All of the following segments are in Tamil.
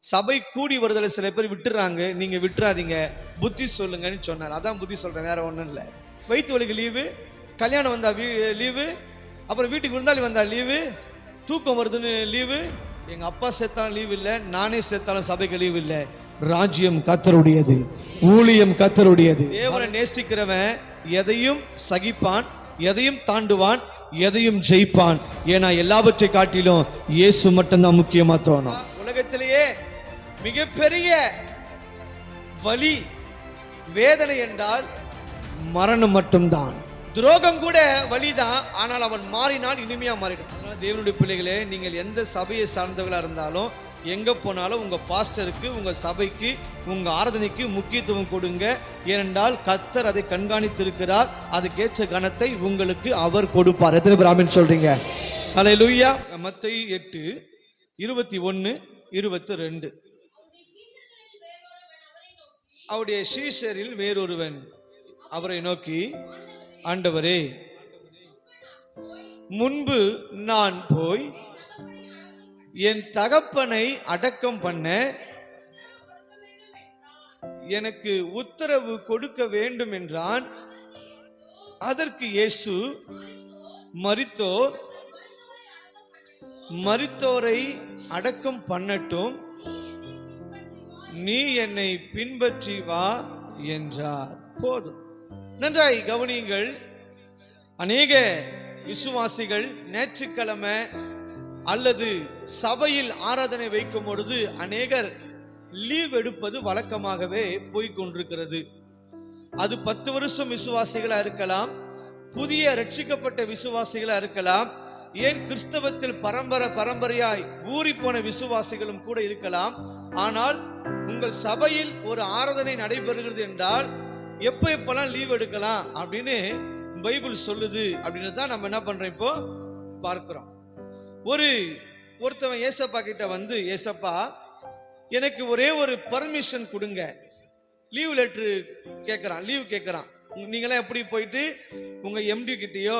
சபை கூடி வருதலை சில பேர் விட்டுறாங்க. நீங்க விட்டுறாதீங்க. புத்தி சொல்லுங்கன்னு சொன்னார். அதான் புத்தி சொல்றேன். வேற ஒன்றும் இல்லை. வயிற்று வலிக்கு லீவு கல்யாணம் வந்தா லீவு அப்புறம் வீட்டுக்கு விருந்தாளி வந்தா லீவு தூக்கம் வருதுன்னு லீவு. எங்க அப்பா சேர்த்தாலும் லீவு இல்லை நானே சேர்த்தாலும் சபைக்கு லீவு இல்லை. ராஜ்யம் கத்தருடையது. ஊழியம் கத்தருடையது. தேவனை நேசிக்கிறவன் எதையும் சகிப்பான் எதையும் தாண்டுவான் எதையும் ஜெயிப்பான். ஏன்னா எல்லாவற்றை காட்டிலும் இயேசு மட்டும்தான் முக்கியமா தோணும். மிகப்பெரிய வலி வேதனை என்றால் மரணம் மட்டும்தான். துரோகம் கூட வழிதான் ஆனால் அவன் மாறினால் இனிமையா மாறிடும். அதனால தேவனுடைய பிள்ளைகளே நீங்கள் எந்த சபையை சார்ந்தவர்களா இருந்தாலும் எங்க போனாலும் உங்க பாஸ்டருக்கு உங்க சபைக்கு உங்க ஆராதனைக்கு முக்கியத்துவம் கொடுங்க. ஏனென்றால் கத்தர் அதை கண்காணித்திருக்கிறார். அதுக்கேற்ற கணத்தை உங்களுக்கு அவர் கொடுப்பார். எத்தனை பிராமின் ஆமென் அலை ஹalleluya மத்தை எட்டு இருபத்தி ஒன்று இருபத்தி ரெண்டு. அவருடைய சீஷரில் வேறொருவன் அவரை நோக்கி ஆண்டவரே முன்பு நான் போய் என் தகப்பனை அடக்கம் பண்ண எனக்கு உத்தரவு கொடுக்க வேண்டும் என்றான். அதற்கு இயேசு மரித்தோர் மரித்தோரை அடக்கம் பண்ணட்டும். நீ என்னை பின்பற்றி வா என்றார். போதும். நன்றாய் கவனியுங்கள். அநேக விசுவாசிகள் ஞாயிற்றுக்கிழமை அல்லது சபையில் ஆராதனை வைக்கும் பொழுது அநேகர் லீவ் எடுப்பது வழக்கமாகவே போய்கொண்டிருக்கிறது அது பத்து வருஷம் விசுவாசிகளா இருக்கலாம் புதிய ரட்சிக்கப்பட்ட விசுவாசிகளா இருக்கலாம் ஏன் கிறிஸ்தவத்தில் பரம்பரை பரம்பரையாய் ஊறி போன விசுவாசிகளும் கூட இருக்கலாம். ஆனால் உங்கள் சபையில் ஒரு ஆராதனை நடைபெறுகிறது என்றால் எப்போ எப்பெல்லாம் லீவ் எடுக்கலாம் அப்படின்னு பைபிள் சொல்லுது அப்படின்னு தான் நம்ம என்ன பண்றோம் இப்போ பார்க்கிறோம். ஒரு ஒருத்தவன் ஏசப்பா கிட்ட வந்து ஏசப்பா எனக்கு ஒரே ஒரு பர்மிஷன் கொடுங்க. லீவ் லெட்ரு கேட்குறான் லீவ் கேட்குறான் நீங்களாம் எப்படி போயிட்டு உங்கள் எம்டி கிட்டேயோ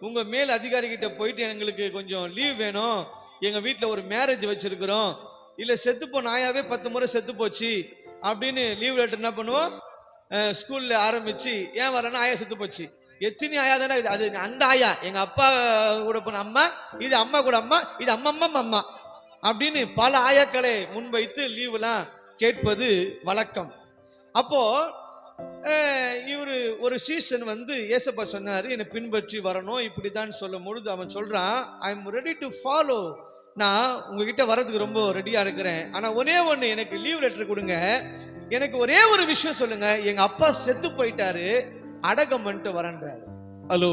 உங்கள் மேல் அதிகாரி கிட்ட போயிட்டு எங்களுக்கு கொஞ்சம் லீவ் வேணும். எங்கள் வீட்டில் ஒரு மேரேஜ் வச்சுருக்குறோம். இல்லை செத்துப்போ ஆயாவே பத்து முறை செத்து போச்சு. அப்படின்னு லீவ் லெட்டர் என்ன பண்ணுவோம்? ஸ்கூலில் ஆரம்பித்து ஏன் வரேன்னா ஆயா செத்து போச்சு. எத்தனை ஆயா தானே இது? அது அந்த ஆயா. எங்கள் அப்பா கூட போன அம்மா இது அம்மா கூட அம்மா இது அம்மா அம்மா. அம்மா அப்படின்னு பல ஆயாக்களை முன்வைத்து லீவ்லாம் கேட்பது வழக்கம். அப்போ இவர் ஒரு சீசன் வந்து ஏசப்பா சொன்னார் என்னை பின்பற்றி வரணும். இப்படி தான் சொல்லும் பொழுது அவன் சொல்கிறான் I am ready to follow நான் உங்ககிட்ட வர்றதுக்கு ரொம்ப ரெடியாக இருக்கிறேன். ஆனால் ஒரே ஒன்று எனக்கு லீவ் லெட்டர் கொடுங்க. எனக்கு ஒரே ஒரு விஷயம் சொல்லுங்கள் எங்கள் அப்பா செத்து போயிட்டாரு அடக்கம் பண்ணிட்டு வரேன்றாரு. ஹலோ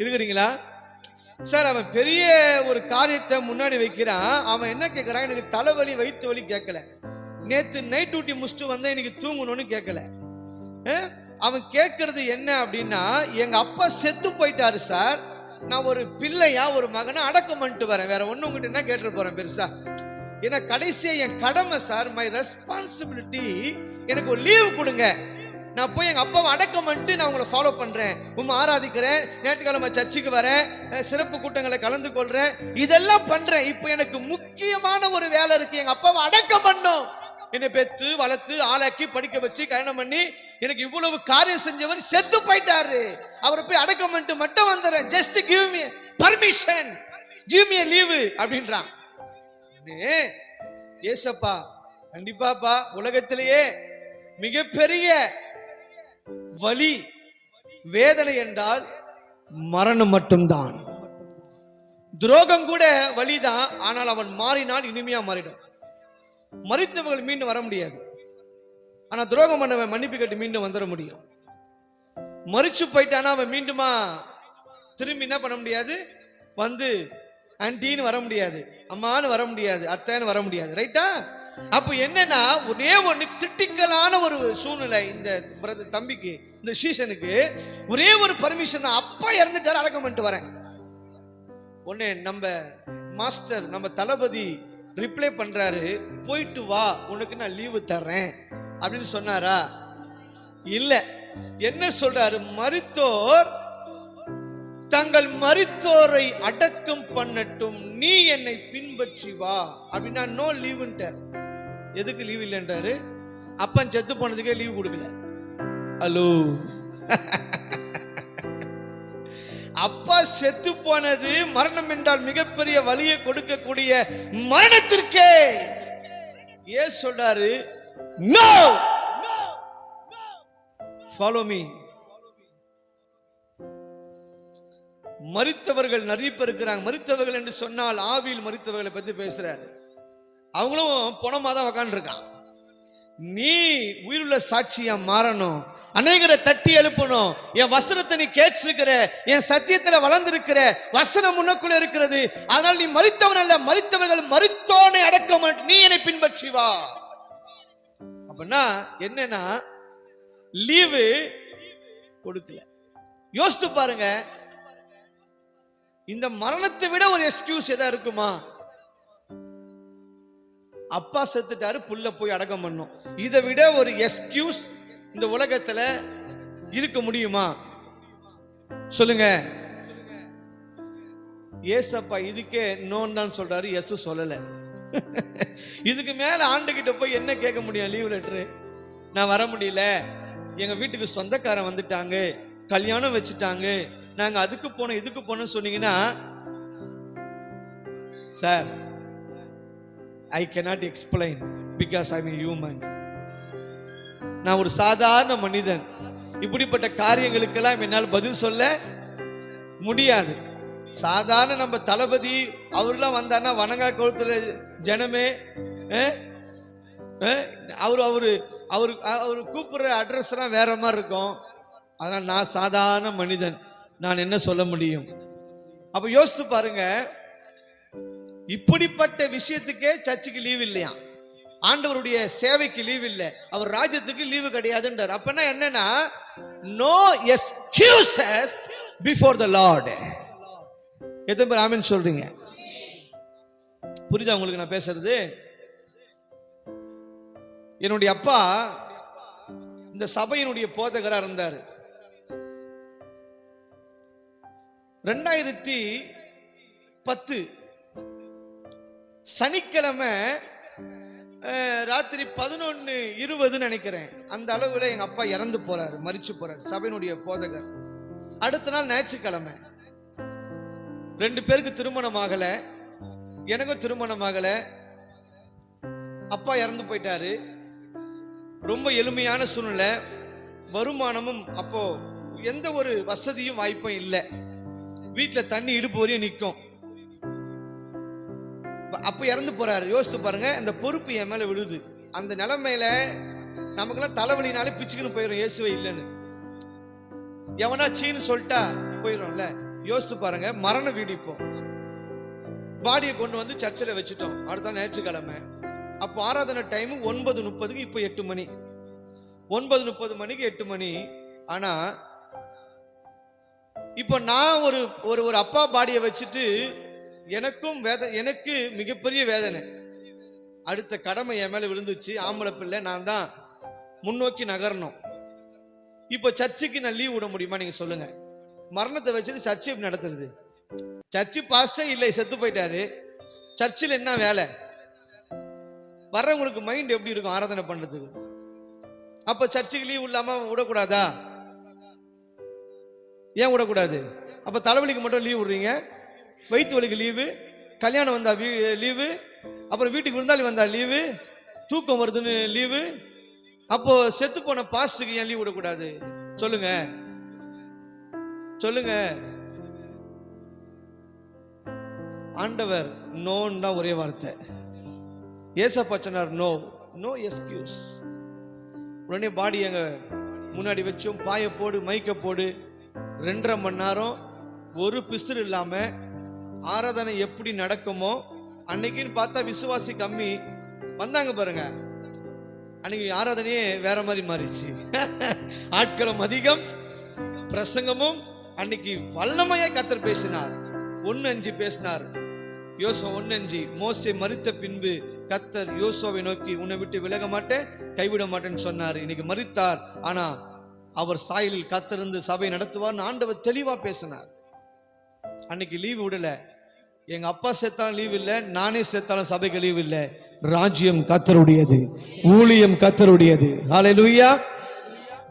இருக்கிறீங்களா? சார் அவன் பெரிய ஒரு காரியத்தை முன்னாடி வைக்கிறான். அவன் என்ன கேட்குறான் எனக்கு தலைவலி வயிற்று வலி கேட்கல நேற்று நைட் டியூட்டி முடிச்சுட்டு வந்தேன் எனக்கு தூங்கணும்னு கேட்கல அவன் கேட்கறது என்ன அப்படின்னா எங்க அப்பா செத்து போயிட்டாரு சார். நான் ஒரு பிள்ளையா ஒரு மகனை அடக்கம் பண்ணிட்டு வரேன். வேற ஒண்ணு உங்ககிட்ட என்ன கேட்டு போறேன் பெருசா? ஏன்னா கடைசியா என் கடமை சார் மை ரெஸ்பான்சிபிலிட்டி எனக்கு ஒரு லீவு கொடுங்க. நான் போய் எங்க அப்பாவை அடக்கம் பண்ணிட்டு நான் உங்களை ஃபாலோ பண்றேன். உண்மை ஆராதிக்கிறேன். ஞாயிற்றுக்கிழமை சர்ச்சுக்கு வரேன். சிறப்பு கூட்டங்களை கலந்து கொள்றேன். இதெல்லாம் பண்றேன். இப்போ எனக்கு முக்கியமான ஒரு வேலை இருக்கு. எங்க அப்பாவை அடக்கம் பண்ணும் என்னை பெத்து வளர்த்து ஆளாக்கி படிக்க வச்சு கல்யாணம் பண்ணி எனக்கு இவ்வளவு காரியம் செஞ்சவர் செத்து போயிட்டாரு. அவரை போய் அடக்கம் பண்ணிட்டு மட்டும் வந்துடுறேன். Just give me permission give me leave அப்படின்றான். ஏசப்பா கண்டிப்பாப்பா உலகத்திலேயே மிகப்பெரிய வலி வேதனை என்றால் மரணம் மட்டும்தான். துரோகம் கூட வழிதான் ஆனால் அவன் மாறினால் இனிமையா மாறிடும். மறித்தவர்கள் மீண்டும் வர முடியாது. ஆனால் துரோகம் பண்ணவன் மன்னிப்பு கட்டி மீண்டும் வந்துட முடியும். மறிச்சு போயிட்டானா அவன் மீண்டுமா திரும்பி என்ன பண்ண முடியாது? வந்து ஆன்டின்னு வர முடியாது. அம்மான்னு வர முடியாது. அத்தைன்னு வர முடியாது. ரைட்டா? அப்போ என்னன்னா ஒரே ஒன்று கிரிட்டிக்கலான ஒரு சூழ்நிலை இந்த தம்பிக்கு இந்த சீசனுக்கு. ஒரே ஒரு பர்மிஷன் அப்பா இறந்துட்டாரு அடக்கம் பண்ணிட்டு வரேன். உடனே நம்ம மாஸ்டர் நம்ம தளபதி ரிப்ளை பண்றாரு. போயிட்டு வா உனக்கு நான் லீவு தர்றேன். அப்படின்னு சொன்னாரா? இல்லை. என்ன சொல்றாரு? மருத்தோர் தங்கள் மருத்தோரை அடக்கம் பண்ணட்டும் நீ என்னை பின்பற்றி வா. அப்படின்னா நோ லீவுன்ட்டார் எதுக்கு லீவ் இல்லைன்றாரு? அப்பன் செத்து போனதுக்கே லீவ் கொடுக்கல. ஹலோ அப்பா செத்து போனது மரணம் என்றால் மிகப்பெரிய வலியை கொடுக்கக்கூடிய மரணத்திற்கே. ஏன் சொல்றாரு? நோ ஃபாலோ மீ மறித்தவர்கள் நிறைய பேர் இருக்கிறாங்க. மறித்தவர்கள் என்று சொன்னால் ஆவியில் மறித்தவர்களை பத்தி பேசுறாரு. அவங்களும் பணமா தான் உக்காண்டிருக்கான் நீ உயிருள்ள சாட்சியா மாறணும். அநேகரை தட்டி எழுப்பணும். என் வசனத்தை நீ கேட்டிருக்கிற என் சத்தியத்துல வளர்ந்திருக்கிற வசனம் உனக்குள்ள இருக்கிறது. அதனால் நீ மறித்தவன் அல்ல மறித்தவர்கள் மறித்தோனை அடக்கம் நீ என்னை பின்பற்றி வா அப்படின்னா என்னன்னா லீவு கொடுக்கல. யோசித்து பாருங்க. இந்த மரணத்தை விட ஒரு எக்ஸ்கியூஸ் எதா இருக்குமா? அப்பா செத்துட்டாரு புள்ள போய் அடக்கம் பண்ணும். இதை விட ஒரு எக்ஸ்கியூஸ் இந்த உலகத்துல இருக்க முடியுமா? சொல்லுங்க. ஏசப்பா இதுக்கே நோன் தான் சொல்றாரு எஸ் சொல்லல. இதுக்கு மேல ஆண்டுகிட்ட போய் என்ன கேட்க முடியும்? லீவ் லெட்டரு நான் வர முடியல. எங்க வீட்டுக்கு சொந்தக்காரன் வந்துட்டாங்க. கல்யாணம் வச்சுட்டாங்க. நாங்க அதுக்கு போனோம் இதுக்கு போனோம் சொன்னீங்கன்னா sir I cannot explain because I mean human நான் ஒரு சாதாரண மனிதன். இப்படிப்பட்ட காரியங்களுக்கெல்லாம் என்னால் பதில் சொல்ல முடியாது. சாதாரண நம்ம தளபதி அவர்லாம் வந்தாருன்னா வணங்கா கோலத்தில் ஜனமே அவர் அவர் அவர் அவர் கூப்பிடுற அட்ரஸ்லாம் வேற மாதிரி இருக்கும். அதனால் நான் சாதாரண மனிதன். நான் என்ன சொல்ல முடியும்? அப்போ யோசித்து பாருங்க. இப்படிப்பட்ட விஷயத்துக்கே சர்ச்சுக்கு லீவ் இல்லையா? ஆண்டவருடைய சேவைக்கு லீவ் இல்லை. அவர் ராஜ்யத்துக்கு லீவு கிடையாதுன்றார். அப்பனா என்னன்னா no excuses before the Lord எத்தனை பேர் ஆமின்னு சொல்றீங்க? புரியுதா உங்களுக்கு நான் பேசுறது? என்னுடைய அப்பா இந்த சபையினுடைய போதகராக இருந்தார். ரெண்டாயிரத்தி பத்து சனிக்கிழமை ராத்திரி பதினொன்று இருபதுன்னு நினைக்கிறேன். அந்த அளவில் எங்க அப்பா இறந்து போறாரு மறிச்சு போறாரு சபையினுடைய போதகர். அடுத்த நாள் ஞாயிற்றுக்கிழமை. ரெண்டு பேருக்கு திருமணம் ஆகல எனக்கும் திருமணம் ஆகல. அப்பா இறந்து போயிட்டாரு. ரொம்ப எளிமையான சூழ்நிலை. வருமானமும் அப்போ எந்த ஒரு வசதியும் வாய்ப்பும் இல்லை. வீட்டில் தண்ணி இடுப்பு வரையும் நிற்கும். அப்ப இறந்து போறாரு. யோசித்து பாருங்க அந்த பொறுப்பு என் மேல விழுது. அந்த நிலைமையில நமக்குலாம் தலைவலினாலே பிச்சுக்குன்னு போயிடும் இயேசுவே இல்லைன்னு. எவனா சீன்னு சொல்லிட்டா போயிடும்ல யோசித்து பாருங்க மரண வீடிப்போம் பாடியை கொண்டு வந்து சர்ச்சில் வச்சுட்டோம். அடுத்த ஞாயிற்றுக்கிழமை. அப்போ ஆராதனை டைம் ஒன்பது முப்பதுக்கு இப்போ எட்டு மணி. ஒன்பது முப்பது மணிக்கு எட்டு மணி. ஆனா இப்போ நான் ஒரு ஒரு ஒரு அப்பா பாடியை வச்சுட்டு எனக்கும் வேத எனக்கு மிகப்பெரிய வேதனை. அடுத்த கடமை என் மேலே விழுந்துச்சு. ஆம்பளை பிள்ளை நான் தான் முன்னோக்கி நகரணும். இப்போ சர்ச்சுக்கு நான் லீவ் விட முடியுமா நீங்கள் சொல்லுங்க. மரணத்தை வச்சுட்டு சர்ச்சு எப்படி நடத்துறது. சர்ச்சு பாஸ்டே இல்லை செத்து போயிட்டாரு. சர்ச்சில் என்ன வேலை? வர்றவங்களுக்கு மைண்ட் எப்படி இருக்கும் ஆராதனை பண்றதுக்கு? அப்ப சர்ச்சுக்கு லீவ் இல்லாம விடக்கூடாதா? ஏன் விடக்கூடாது? அப்ப தலைவலிக்கு மட்டும் லீவ் விடுறீங்க. வயிற்று வலிக்கு லீவு கல்யாணம் வந்தா லீவு அப்புறம் வீட்டுக்கு விருந்தாளி வந்தா லீவு தூக்கம் வருதுன்னு லீவு அப்போ செத்து போன பாஸ்டுக்கு ஏன் லீவ் விடக்கூடாது? சொல்லுங்க. சொல்லுங்க. ஆண்டவர் நோன்னு தான் ஒரே வார்த்தை. ஏசப்பா சொன்னார் நோ நோ எஸ்கியூஸ் உடனே பாடி எங்க முன்னாடி வச்சோம் பாய போடு மைக்க போடு. ரெண்டரை மணி நேரம் ஒரு பிசுறு இல்லாம ஆராதனை எப்படி நடக்குமோ அன்னைக்குன்னு பார்த்தா விசுவாசி கம்மி. வந்தாங்க பாருங்க. அன்னைக்கு ஆராதனையே வேற மாதிரி மாறிச்சு ஆட்களும் அதிகம் பிரசங்கமும் அன்னைக்கு வல்லமையா கத்தர் பேசினார். ஒன்னு அஞ்சு பேசினார். யோசம் ஒன்னு அஞ்சு மோசை மறுத்த பின்பு கத்தர் யோசோவை நோக்கி உன்னை விட்டு விலக மாட்டேன் கைவிட மாட்டேன்னு சொன்னார். இன்னைக்கு மறித்தார் ஆனா அவர் சாயலில் கத்திருந்து சபை நடத்துவார்னு ஆண்டவர் தெளிவா பேசினார். அன்னைக்கு லீவு விடல. எங்க அப்பா செத்தாலும் லீவ் இல்லை நானே செத்தாலும் சபைக்கு லீவ் இல்லை. ராஜ்யம் கத்தருடையது. ஊழியம் கத்தருடையது. ஹalleluya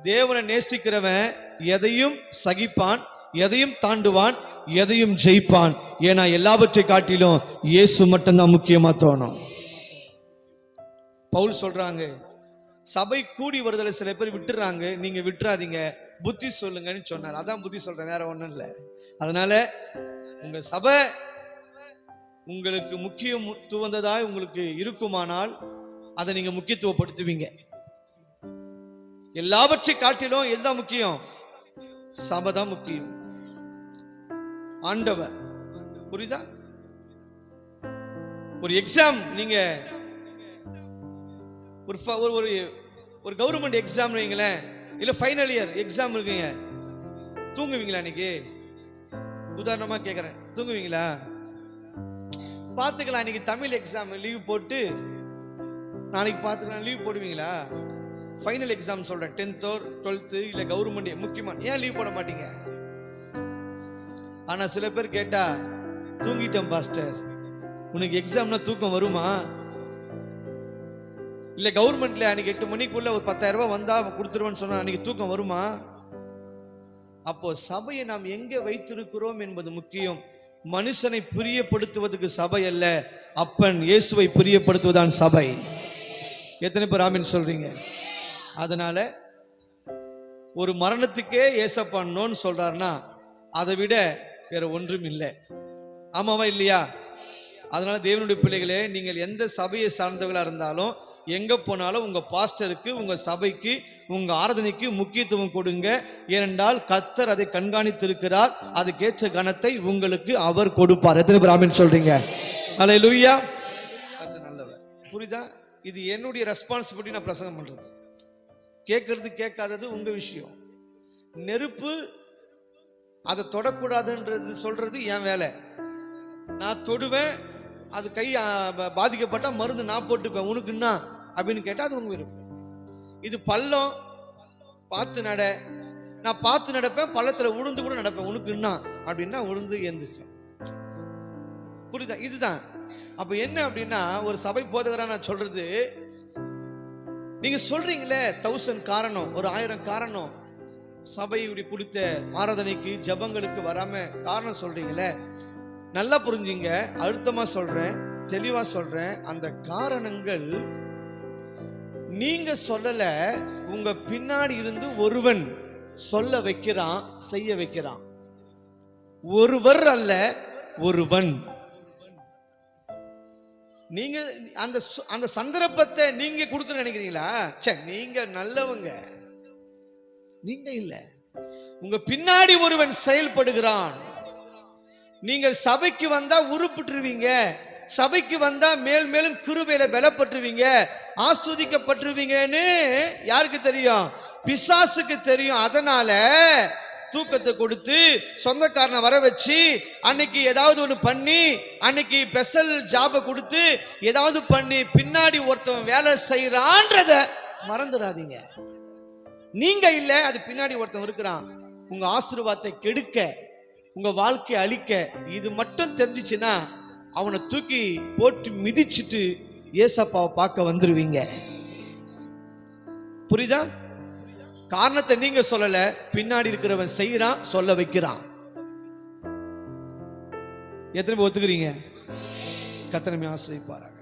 தேவனை நேசிக்கிறவன் எதையும் சகிப்பான் எதையும் தாண்டுவான் எதையும் ஜெயிப்பான். ஏன்னா எல்லாவற்றை காட்டிலும் இயேசு மட்டும்தான் முக்கியமா தோணும். பவுல் சொல்றாங்க சபை கூடி வருதலை சில பேர் விட்டுறாங்க நீங்க விட்டுறாதீங்க புத்தி சொல்லுங்கன்னு சொன்னார். அதான் புத்தி சொல்றேன் வேற ஒண்ணும் இல்லை. அதனால உங்க சபை உங்களுக்கு முக்கியத்துவந்ததாய் உங்களுக்கு இருக்குமானால் அதை நீங்க முக்கியத்துவப்படுத்துவீங்க. எல்லாவற்றை காட்டிலும் எதுதான் முக்கியம்? சபை தான் முக்கியம். ஆண்டவர். புரியுதா? ஒரு எக்ஸாம் நீங்க ஒரு ஃப- ஒரு ஒரு ஒரு கவர்மெண்ட் எக்ஸாம் வைங்களேன். இல்லை ஃபைனல் இயர் எக்ஸாம் இருக்குங்க. தூங்குவீங்களா இன்னைக்கு? உதாரணமாக கேட்குறேன் தூங்குவீங்களா? பார்த்துக்கலாம் இன்னைக்கு தமிழ் எக்ஸாம் லீவ் போட்டு நாளைக்கு பார்த்துக்கலாம் லீவ் போடுவீங்களா? ஃபைனல் எக்ஸாம் சொல்கிறேன் டென்த்தோ டுவெல்த்து இல்லை கவர்மெண்ட் முக்கியமான ஏன் லீவ் போட மாட்டீங்க? ஆனால் சில பேர் கேட்டால் தூங்கிட்டேன் பாஸ்டர் உனக்கு எக்ஸாம்னா தூக்கம் வருமா? இல்ல கவர்மெண்ட்ல அன்னைக்கு எட்டு மணிக்குள்ள ஒரு பத்தாயிரம் ரூபாய் வந்தா கொடுத்துருவேன்னு சொன்னா அன்னைக்கு தூக்கம் வருமா? அப்போ சபையை நாம் எங்க வைத்திருக்கிறோம் என்பது முக்கியம். மனுஷனை பிரியப்படுத்துவதற்கு சபை அல்ல அப்பன் இயேசுவை பிரியப்படுத்துவதான் சபை. எத்தனை பேர் ஆமின் சொல்றீங்க? அதனால ஒரு மரணத்துக்கே ஏசப்பண்ணோன்னு நோன்னு சொல்றாருன்னா அதை விட வேற ஒன்றும் இல்லை. ஆமாவா இல்லையா? அதனால தேவனுடைய பிள்ளைகளே நீங்கள் எந்த சபையை சார்ந்தவர்களா இருந்தாலும் எங்கே போனாலும் உங்கள் பாஸ்டருக்கு உங்கள் சபைக்கு உங்கள் ஆராதனைக்கு முக்கியத்துவம் கொடுங்க. ஏனென்றால் கத்தர் அதை கண்காணித்திருக்கிறார். அதுக்கேற்ற கணத்தை உங்களுக்கு அவர் கொடுப்பார். எத்தனை பேர் ஆமீன் சொல்றீங்க? லூயா அது நல்லவர். புரியுதா? இது என்னுடைய ரெஸ்பான்சிபிலிட்டி நான் பிரசங்கம் பண்ணுறது கேட்கறது கேட்காதது உங்கள் விஷயம். நெருப்பு அதை தொடக்கூடாதுன்றது சொல்கிறது என் வேலை. நான் தொடுவேன் அது கை பாதிக்கப்பட்டால் மருந்து நான் போட்டுப்பேன். உனக்கு என்ன அப்படின்னு கேட்டால் அது உங்க விருப்பம். இது பள்ளம் பார்த்து நட. நான் பார்த்து நடப்பேன் பள்ளத்தில் உளுந்து கூட நடப்பேன். உனக்கு என்ன அப்படின்னா உளுந்து எந்திரிக்கும். புரியுதா? இதுதான். அப்போ என்ன அப்படின்னா ஒரு சபை போதகராக நான் சொல்றது நீங்க சொல்றீங்களே தௌசண்ட் காரணம் ஒரு ஆயிரம் காரணம். சபை இப்படி பிடித்த ஆராதனைக்கு ஜபங்களுக்கு வராம காரணம் சொல்றீங்களே நல்லா புரிஞ்சுங்க. அழுத்தமா சொல்றேன் தெளிவா சொல்றேன். அந்த காரணங்கள் நீங்க சொல்லல உங்க பின்னாடி இருந்து ஒருவன் சொல்ல வைக்கிறான் செய்ய வைக்கிறான். ஒருவர் அல்ல ஒருவன். நீங்க அந்த அந்த சந்தர்ப்பத்தை நீங்க கொடுத்து நினைக்கிறீங்களா? ச்சே நீங்க நல்லவங்க. நீங்க இல்ல. உங்க பின்னாடி ஒருவன் செயல்படுகிறான். நீங்கள் சபைக்கு வந்தா உருப்பிட்டுருவீங்க. சபைக்கு வந்தா மேல் மேலும் கிருபையில பலப்பட்டுருவீங்க. ஆஸ்வதிக்கப்பட்டுருவீங்கன்னு யாருக்கு தெரியும்? பிசாசுக்கு தெரியும். அதனால தூக்கத்தை கொடுத்து சொந்தக்காரனை வர வச்சு அன்னைக்கு ஏதாவது ஒன்று பண்ணி அன்னைக்கு ஸ்பெஷல் ஜாபை கொடுத்து ஏதாவது பண்ணி பின்னாடி ஒருத்தன் வேலை செய்யறான்றத மறந்துடாதீங்க. நீங்க இல்லை அது பின்னாடி ஒருத்தன் இருக்கிறான். உங்க ஆசீர்வாதத்தை கெடுக்க உங்க வாழ்க்கையை அழிக்க இது மட்டும் தெரிஞ்சிச்சுன்னா அவனை தூக்கி போட்டு மிதிச்சிட்டு ஏசப்பாவை பார்க்க வந்துருவீங்க. புரியுதா? காரணத்தை நீங்க சொல்லல பின்னாடி இருக்கிறவன் செய்யறான் சொல்ல வைக்கிறான். எத்தனை ஒத்துக்கிறீங்க? கத்தனமே ஆசிரியப்பாரு